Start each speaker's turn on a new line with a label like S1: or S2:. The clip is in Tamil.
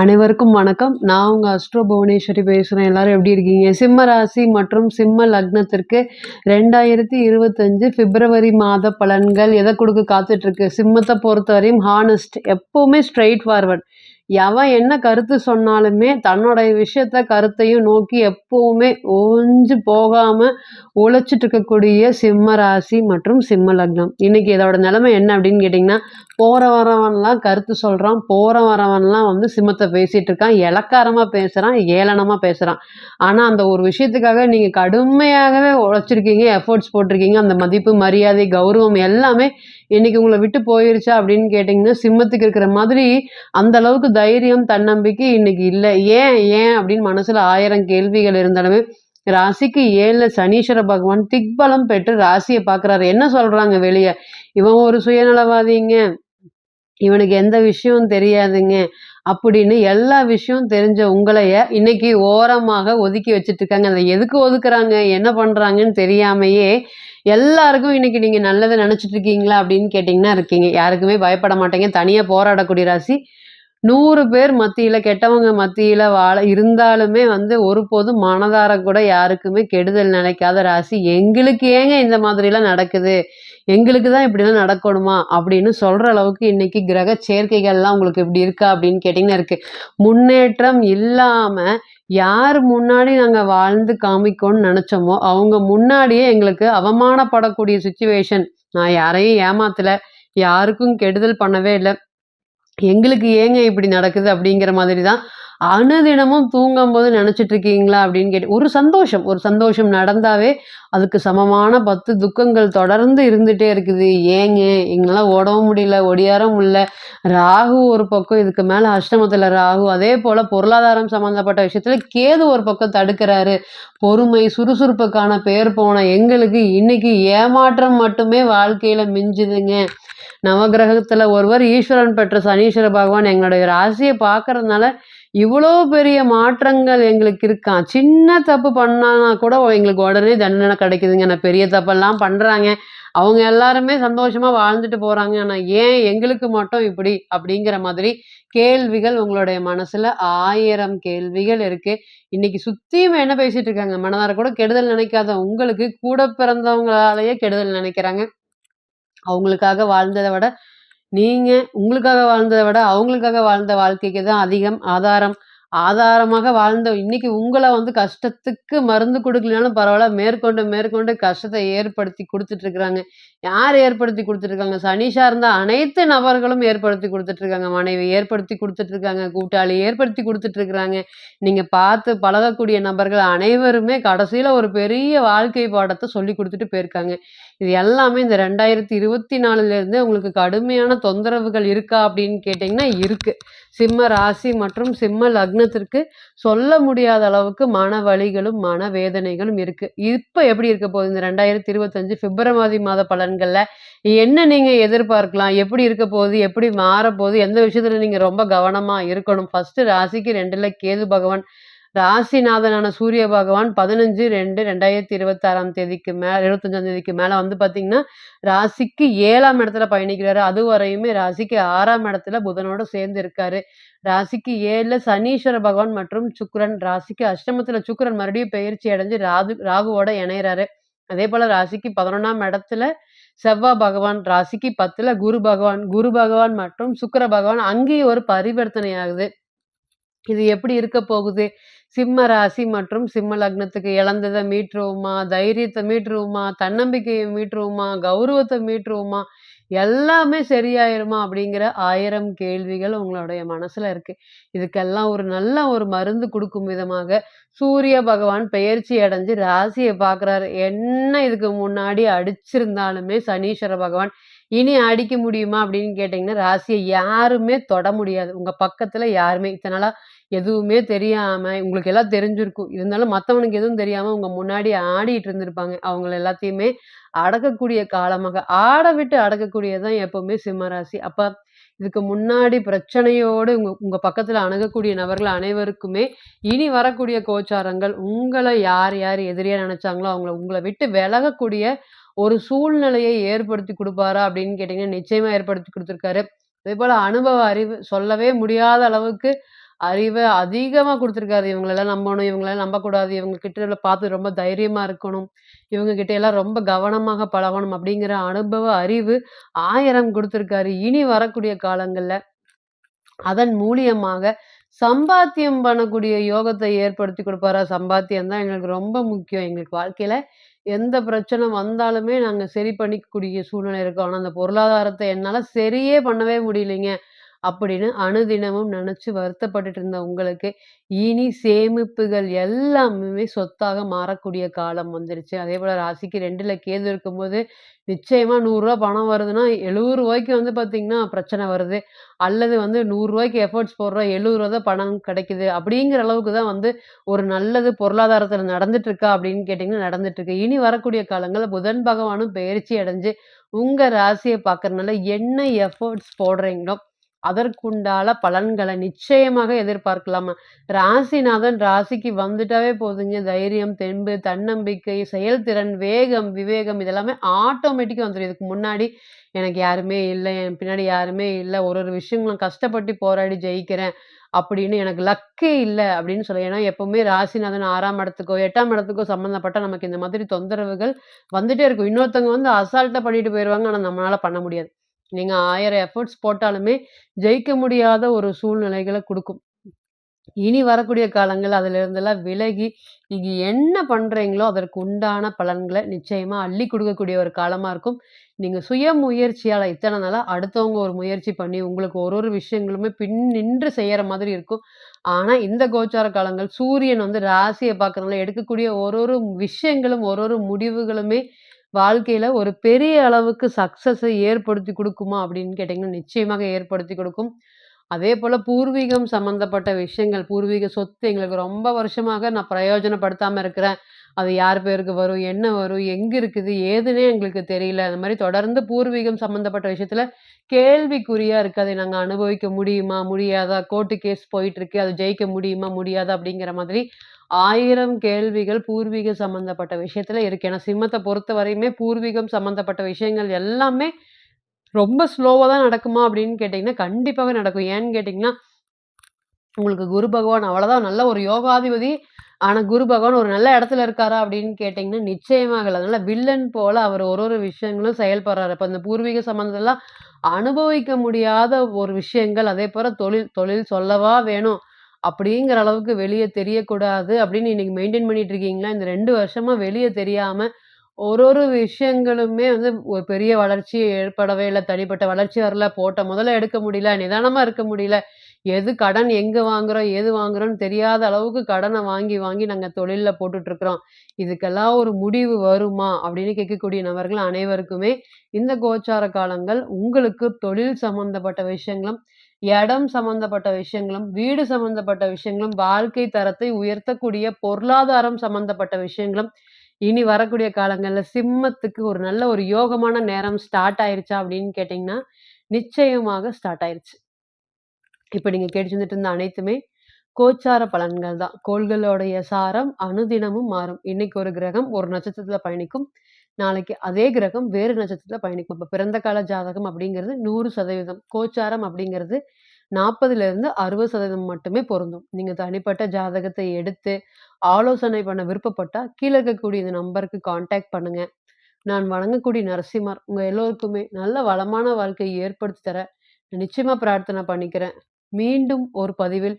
S1: அனைவருக்கும் வணக்கம். நான் உங்கள் அஸ்ட்ரோ புவனேஸ்வரி பேசுகிறேன் எல்லாரும் எப்படி இருக்கீங்க? சிம்ம ராசி மற்றும் சிம்ம லக்னத்திற்கு 2025 பிப்ரவரி மாத பலன்கள் எதை கொடுக்க காத்துட்ருக்கு சிம்மத்தை பொறுத்த பொறுத்தவரையும் ஹானஸ்ட் எப்போவுமே ஸ்ட்ரைட் ஃபார்வர்ட். எவன் என்ன கருத்து சொன்னாலுமே தன்னோட விஷயத்த, கருத்தையும் நோக்கி எப்பவுமே ஒஞ்சு போகாம உழைச்சிட்டு இருக்கக்கூடிய சிம்ம ராசி மற்றும் சிம்ம லக்னம். இன்னைக்கு இதோட நிலைமை என்ன அப்படின்னு கேட்டிங்கன்னா போற வரவன்லாம் கருத்து சொல்றான். போற வரவன்லாம் வந்து சிம்மத்தை பேசிட்டு இருக்கான். இலக்காரமா பேசுறான். ஏளனமா பேசுறான். ஆனா, அந்த ஒரு விஷயத்துக்காக நீங்க கடுமையாகவே உழைச்சிருக்கீங்க. எஃபோர்ட்ஸ் போட்டிருக்கீங்க. அந்த மதிப்பு, மரியாதை, கௌரவம் எல்லாமே இன்னைக்கு உங்களை விட்டு போயிருச்சா அப்படின்னு கேட்டிங்கன்னா சிம்மத்துக்கு இருக்கிற மாதிரி அந்த அளவுக்கு தைரியம், தன்னம்பிக்கை இன்னைக்கு இல்லை ஏன்? ஏன்? அப்படின்னு மனசுல ஆயிரம் கேள்விகள் இருந்தாலுமே, ராசிக்கு ஏழில் சனீஸ்வர பகவான் திக்பலம் பெற்று ராசியை பார்க்குறாரு. என்ன சொல்கிறாங்க வெளியே இவன் ஒரு சுயநலவாதிங்க. இவனுக்கு எந்த விஷயமும் தெரியாதுங்க. அப்படின்னு எல்லா விஷயம் தெரிஞ்ச உங்களைய இன்னைக்கு ஓரமாக ஒதுக்கி வச்சுட்டு இருக்காங்க. அதை எதுக்கு ஒதுக்குறாங்க? என்ன பண்றாங்கன்னு தெரியாமையே எல்லாருக்கும் இன்னைக்கு நீங்க நல்லதை நினைச்சிட்டு இருக்கீங்களா? அப்படின்னு கேட்டீங்கன்னா இருக்கீங்க. யாருக்குமே பயப்பட மாட்டேங்க தனியா போராடக்கூடிய ராசி. நூறு பேர் மத்தியில் கெட்டவங்க மத்தியில் வாழ இருந்தாலுமே வந்து ஒருபோதும் மனதார கூட யாருக்குமே கெடுதல் நினைக்காத ராசி. எங்களுக்கு ஏங்க இந்த மாதிரிலாம் நடக்குது? எங்களுக்கு தான் இப்படிலாம் நடக்கணுமா? அப்படின்னு சொல்கிற அளவுக்கு இன்னைக்கு கிரக சேர்க்கைகள்லாம் உங்களுக்கு இப்படி இருக்கா? அப்படின்னு கேட்டிங்கன்னா இருக்கு. முன்னேற்றம் இல்லாமல் யார் முன்னாடி நாங்கள் வாழ்ந்து காமிக்கோன்னு நினச்சோமோ அவங்க முன்னாடியே எங்களுக்கு அவமானப்படக்கூடிய சுச்சுவேஷன் நான் யாரையும் ஏமாத்தலை யாருக்கும் கெடுதல் பண்ணவே இல்லை எங்களுக்கு ஏங்க இப்படி நடக்குது? அப்படிங்கிற மாதிரி தான் அனுதினமும் தூங்கும்போது நினைச்சிட்டு இருக்கீங்களா? அப்படின்னு கேட்டு ஒரு சந்தோஷம் ஒரு சந்தோஷம் நடந்தாவே அதுக்கு சமமான 10 துக்கங்கள் தொடர்ந்து இருந்துட்டே இருக்குது. ஏங்க? எங்களால் ஓடவும் முடியல, ஒடியாரவும் முடியல. ராகு ஒரு பக்கம், இதுக்கு மேலே அஷ்டமத்தில் ராகு. அதே போல் பொருளாதாரம் சம்மந்தப்பட்ட விஷயத்துல கேது ஒரு பக்கம் தடுக்கிறாரு. பொறுமை, சுறுசுறுப்புக்கான பேர் போன எங்களுக்கு இன்னைக்கு ஏமாற்றம் மட்டுமே வாழ்க்கையில மிஞ்சுதுங்க. நவகிரகத்தில் ஒருவர் ஈஸ்வரன் பெற்ற சனீஸ்வர பகவான் எங்களுடைய ராசியை பார்க்கறதுனால, இவ்வளோ பெரிய மாற்றங்கள் எங்களுக்கு இருக்கான் சின்ன தப்பு பண்ணானா கூட எங்களுக்கு உடனே தண்டனை கிடைக்குதுங்க. நான் பெரிய தப்பெல்லாம் பண்ணுறாங்க அவங்க எல்லாருமே சந்தோஷமாக வாழ்ந்துட்டு போகிறாங்க ஆனால் ஏன் எங்களுக்கு மட்டும் இப்படி? அப்படிங்கிற மாதிரி கேள்விகள் உங்களுடைய மனசில் ஆயிரம் கேள்விகள் இருக்குது இன்னைக்கு சுற்றியும் என்ன பேசிகிட்டு இருக்காங்க? மனதார கூட கெடுதல் நினைக்காத உங்களுக்கு கூட பிறந்தவங்களாலேயே கெடுதல் நினைக்கிறாங்க. அவங்களுக்காக வாழ்ந்ததை விட, நீங்க உங்களுக்காக வாழ்ந்ததை விட, அவங்களுக்காக வாழ்ந்த வாழ்க்கைக்கு தான் அதிகம் ஆதாரம். ஆதாரமாக வாழ்ந்த இன்னைக்கு உங்களை வந்து கஷ்டத்துக்கு மருந்து கொடுக்கலனாலும் பரவாயில்ல மேற்கொண்டு மேற்கொண்டு கஷ்டத்தை ஏற்படுத்தி கொடுத்துட்டு இருக்கிறாங்க. யார் ஏற்படுத்தி கொடுத்துட்ருக்காங்க சனிஷா சனி அனைத்து நபர்களும் ஏற்படுத்தி கொடுத்துட்ருக்காங்க மனைவி ஏற்படுத்தி கொடுத்துட்ருக்காங்க கூட்டாளி ஏற்படுத்தி கொடுத்துட்ருக்குறாங்க நீங்கள் பார்த்து பழகக்கூடிய நபர்கள் அனைவருமே கடைசியில் ஒரு பெரிய வாழ்க்கை பாடத்தை சொல்லிக் கொடுத்துட்டு போயிருக்காங்க. இது எல்லாமே இந்த 2024லேருந்தே உங்களுக்கு கடுமையான தொந்தரவுகள் இருக்கா? அப்படின்னு கேட்டிங்கன்னா இருக்குது சிம்ம ராசி மற்றும் சிம்ம லக்னத்திற்கு சொல்ல முடியாத அளவுக்கு மன வலிகளும், மன வேதனைகளும் இருக்குது இப்போ எப்படி இருக்க போகுது? இந்த 2025 பிப்ரவரி மாத பலன்களில் என்ன நீங்கள் எதிர்பார்க்கலாம்? எப்படி இருக்க போகுது? எப்படி மாறப்போகுது? எந்த விஷயத்துல நீங்கள் ரொம்ப கவனமாக இருக்கணும்? ஃபர்ஸ்ட்டு ராசிக்கு ரெண்டில் கேது பகவான். ராசிநாதனான சூரிய பகவான் 15/2/2026ஆம் தேதிக்கு மேலே இருபத்தஞ்சாம் தேதிக்கு மேலே வந்து பார்த்தீங்கன்னா, ராசிக்கு ஏழாம் இடத்துல பயணிக்கிறாரு. அதுவரையுமே ராசிக்கு ஆறாம் இடத்துல புதனோட சேர்ந்து இருக்காரு. ராசிக்கு ஏழில் சனீஸ்வர பகவான் மற்றும் சுக்கரன் ராசிக்கு அஷ்டமத்தில் சுக்கரன் மறுபடியும் பயிற்சி அடைஞ்சு ராது ராகுவோட இணையறாரு. அதேபோல ராசிக்கு 11ஆம் இடத்துல செவ்வா பகவான். ராசிக்கு 10ல குரு பகவான். குரு பகவான் மற்றும் சுக்கர பகவான் அங்கேயும் ஒரு பரிவர்த்தனை ஆகுது. இது எப்படி இருக்க போகுது? சிம்ம ராசி மற்றும் சிம்ம லக்னத்துக்கு இழந்ததை மீட்டுருவோமா? தைரியத்தை மீட்டுருவோமா? தன்னம்பிக்கையை மீட்டுருவோமா? கௌரவத்தை மீட்டுருவோமா? எல்லாமே சரியாயிருமா? அப்படிங்கிற ஆயிரம் கேள்விகள் உங்களுடைய மனசுல இருக்கு. இதுக்கெல்லாம் ஒரு நல்ல ஒரு மருந்து கொடுக்கும் விதமாக சூரிய பகவான் பெயர்ச்சி அடைஞ்சு ராசியை பார்க்குறாரு. என்ன இதுக்கு முன்னாடி அடிச்சிருந்தாலுமே சனீஸ்வர பகவான் இனி அடிக்க முடியுமா? அப்படின்னு கேட்டீங்கன்னா, ராசியை யாருமே தொட முடியாது. உங்கள் பக்கத்தில் யாருமே இத்தனால எதுவுமே தெரியாமல் உங்களுக்கு எல்லாம் தெரிஞ்சிருக்கும். இருந்தாலும் மற்றவனுக்கு எதுவும் தெரியாமல் உங்கள் முன்னாடி ஆடிட்டு இருந்திருப்பாங்க. அவங்கள எல்லாத்தையுமே அடக்கக்கூடிய காலமாக ஆட விட்டு அடக்கக்கூடியது தான் எப்பவுமே சிம்ம அப்போ இதுக்கு முன்னாடி பிரச்சனையோடு உங்க உங்க பக்கத்துல அணுகக்கூடிய நபர்கள் அனைவருக்குமே இனி வரக்கூடிய கோச்சாரங்கள் உங்களை யார் யார் எதிரியா நினைச்சாங்களோ, அவங்கள உங்களை விட்டு விலகக்கூடிய ஒரு சூழ்நிலையை ஏற்படுத்தி கொடுப்பாரா அப்படின்னு கேட்டீங்கன்னா, நிச்சயமா ஏற்படுத்தி குடுத்துருக்காரு. அதேபோல அனுபவ அறிவு சொல்லவே முடியாத அளவுக்கு அறிவை அதிகமாக கொடுத்துருக்காரு இவங்களெல்லாம் நம்பணும், இவங்களெல்லாம் நம்பக்கூடாது, இவங்க கிட்ட பார்த்து ரொம்ப தைரியமாக இருக்கணும், இவங்க கிட்ட எல்லாம் ரொம்ப கவனமாக பழகணும் அப்படிங்கிற அனுபவ அறிவு ஆயிரம் கொடுத்துருக்காரு இனி வரக்கூடிய காலங்களில் அதன் மூலியமாக சம்பாத்தியம் பண்ணக்கூடிய யோகத்தை ஏற்படுத்தி கொடுப்பாரா சம்பாத்தியம் தான் எங்களுக்கு ரொம்ப முக்கியம். எங்களுக்கு வாழ்க்கையில எந்த பிரச்சனை வந்தாலுமே நாங்கள் சரி பண்ணிக்கக்கூடிய சூழ்நிலை இருக்கும். ஆனால் அந்த பொருளாதாரத்தை என்னால் சரியே பண்ணவே முடியலைங்க. அப்படின்னு அனுதினமும் நினச்சி வருத்தப்பட்டுட்டு இருந்த உங்களுக்கு, இனி சேமிப்புகள் எல்லாமே சொத்தாக மாறக்கூடிய காலம் வந்துருச்சு. அதேபோல ராசிக்கு ரெண்டில் கேது இருக்கும்போது, நிச்சயமாக நூறுரூவா பணம் வருதுன்னா, எழுபது ரூபாய்க்கு வந்து பார்த்திங்கன்னா பிரச்சனை வருது. அல்லது வந்து ரூ. 100க்கு எஃபோர்ட்ஸ் போடுறோம், எழுபது ரூபா தான் பணம் கிடைக்குது. அப்படிங்கிற அளவுக்கு தான் வந்து ஒரு நல்லது பொருளாதாரத்தில் நடந்துட்டுருக்கா அப்படின்னு கேட்டிங்கன்னா நடந்துட்டுருக்கு இனி வரக்கூடிய காலங்களில் புதன் பகவானும் பயிற்சி அடைஞ்சு, உங்கள் ராசியை பார்க்குறதுனால என்ன எஃபோர்ட்ஸ் போடுறீங்களோ, அதற்குண்டான பலன்களை நிச்சயமாக எதிர்பார்க்கலாமா. ராசிநாதன் ராசிக்கு வந்துட்டாவே போதுங்க. தைரியம், தெம்பு, தன்னம்பிக்கை, செயல்திறன், வேகம், விவேகம் இதெல்லாமே ஆட்டோமேட்டிக்காக வந்துடும் இதுக்கு முன்னாடி எனக்கு யாருமே இல்லை என் பின்னாடி யாருமே இல்லை ஒரு ஒரு விஷயங்களும் கஷ்டப்பட்டு போராடி ஜெயிக்கிறேன். அப்படின்னு எனக்கு லக்கே இல்லை அப்படின்னு சொல்லி ஏன்னா எப்பவுமே ராசிநாதன் ஆறாம் இடத்துக்கோ, எட்டாம் இடத்துக்கோ சம்மந்தப்பட்ட நமக்கு இந்த மாதிரி தொந்தரவுகள் வந்துட்டே இருக்கும். இன்னொருத்தவங்க வந்து அசால்ட்டாக பண்ணிட்டு போயிடுவாங்க ஆனால் நம்மளால பண்ண முடியாது. நீங்கள் ஆயிரம் எஃபோர்ட்ஸ் போட்டாலுமே ஜெயிக்க முடியாத ஒரு சூழ்நிலைகளை கொடுக்கும் இனி வரக்கூடிய காலங்கள் அதிலிருந்தெல்லாம் விலகி, நீங்கள் என்ன பண்ணுறீங்களோ அதற்கு உண்டான பலன்களை நிச்சயமாக அள்ளி கொடுக்கக்கூடிய ஒரு காலமாக இருக்கும். நீங்கள் சுய முயற்சியால் இத்தனை நாளாக அடுத்தவங்க ஒரு முயற்சி பண்ணி, உங்களுக்கு ஒரு ஒரு விஷயங்களுமே பின் நின்று செய்கிற மாதிரி இருக்கும். ஆனால் இந்த கோச்சார காலங்கள் சூரியன் வந்து ராசியை பார்க்குறதுனால எடுக்கக்கூடிய ஒரு ஒரு விஷயங்களும், ஒரு ஒரு முடிவுகளுமே வாழ்க்கையில் ஒரு பெரிய அளவுக்கு சக்ஸஸை ஏற்படுத்தி கொடுக்குமா அப்படின்னு கேட்டிங்கன்னா நிச்சயமாக ஏற்படுத்தி கொடுக்கும் அதே போல் பூர்வீகம் சம்மந்தப்பட்ட விஷயங்கள், பூர்வீக சொத்து எங்களுக்கு ரொம்ப வருஷமாக நான் பிரயோஜனப்படுத்தாமல் இருக்கிறேன். அது யார் பேருக்கு வரும்? என்ன வரும்? எங்கே இருக்குது? ஏதுன்னே எங்களுக்கு தெரியல. அந்த மாதிரி தொடர்ந்து பூர்வீகம் சம்மந்தப்பட்ட விஷயத்தில் கேள்விக்குறியாக இருக்குது அதை நாங்கள் அனுபவிக்க முடியுமா? முடியாதா? கோர்ட்டு கேஸ் போயிட்டுருக்கு. அது ஜெயிக்க முடியுமா? முடியாதா? அப்படிங்கிற மாதிரி ஆயிரம் கேள்விகள் பூர்வீக சம்மந்தப்பட்ட விஷயத்தில் இருக்குது ஏன்னா சிம்மத்த பொறுத்தவரையுமே பூர்வீகம் சம்மந்தப்பட்ட விஷயங்கள் எல்லாமே ரொம்ப ஸ்லோவாக தான் நடக்குமா அப்படின்னு கேட்டிங்கன்னா கண்டிப்பாகவே நடக்கும். ஏன்னு கேட்டிங்கன்னா உங்களுக்கு குரு பகவான் அவ்வளோதான் நல்ல ஒரு யோகாதிபதி. ஆனால் குரு பகவான் ஒரு நல்ல இடத்துல இருக்காரா அப்படின்னு கேட்டிங்கன்னா நிச்சயமாக இல்லை அதனால் வில்லன் போல் அவர் ஒரு ஒரு விஷயங்களும் செயல்படுறாரு. இப்போ இந்த பூர்வீக சம்மந்தம்லாம் அனுபவிக்க முடியாத ஒரு விஷயங்கள், அதே போல் தொழில் தொழில் சொல்லவா வேணும்? அப்படிங்கிற அளவுக்கு வெளியே தெரியக்கூடாது அப்படின்னு இன்னைக்கு மெயின்டைன் பண்ணிட்டு இருக்கீங்களா? இந்த ரெண்டு வருஷமா வெளியே தெரியாம ஒரு ஒரு விஷயங்களுமே வந்து ஒரு பெரிய வளர்ச்சி ஏற்படவே இல்லை தனிப்பட்ட வளர்ச்சி வரல. போட்ட முதல்ல எடுக்க முடியல. நிதானமா இருக்க முடியல. எது கடன் எங்க வாங்குறோம்? எது வாங்குறோம்னு தெரியாத அளவுக்கு கடனை வாங்கி, வாங்கி நாங்க தொழில்ல போட்டுட்டுருக்கிறோம். இதுக்கெல்லாம் ஒரு முடிவு வருமா? அப்படின்னு கேட்கக்கூடிய நபர்கள் அனைவருக்குமே இந்த கோச்சார காலங்கள் உங்களுக்கு தொழில் சம்மந்தப்பட்ட விஷயங்களும், இடம் சம்மந்தப்பட்ட விஷயங்களும், வீடு சம்மந்தப்பட்ட விஷயங்களும், வாழ்க்கை தரத்தை உயர்த்தக்கூடிய பொருளாதாரம் சம்மந்தப்பட்ட விஷயங்களும், இனி வரக்கூடிய காலங்களில் சிம்மத்துக்கு ஒரு நல்ல ஒரு யோகமான நேரம் ஸ்டார்ட் ஆயிருச்சா அப்படின்னு கேட்டிங்கன்னா நிச்சயமாக ஸ்டார்ட் ஆயிருச்சு. இப்போ நீங்கள் கேட்டு இருந்துட்டு இருந்த அனைத்துமே கோச்சார பலன்கள் தான். கோள்களுடைய சாரம் அனுதினமும் மாறும். இன்னைக்கு ஒரு கிரகம் ஒரு நட்சத்திரத்துல பயணிக்கும். நாளைக்கு அதே கிரகம் வேறு நட்சத்திரத்துல பயணிக்கும். இப்போ பிறந்த கால ஜாதகம் அப்படிங்கிறது 100% கோச்சாரம் அப்படிங்கிறது 40லிருந்து 60% மட்டுமே பொருந்தும். நீங்க தனிப்பட்ட ஜாதகத்தை எடுத்து ஆலோசனை பண்ண விருப்பப்பட்டா, கீழே இருக்கக்கூடிய இந்த நம்பருக்கு கான்டாக்ட் பண்ணுங்க. நான் வணங்கக்கூடிய நரசிம்மர் உங்க எல்லோருக்குமே நல்ல வளமான வாழ்க்கையை ஏற்படுத்தி தர நிச்சயமா பிரார்த்தனை பண்ணிக்கிறேன். மீண்டும் ஒரு பதிவில்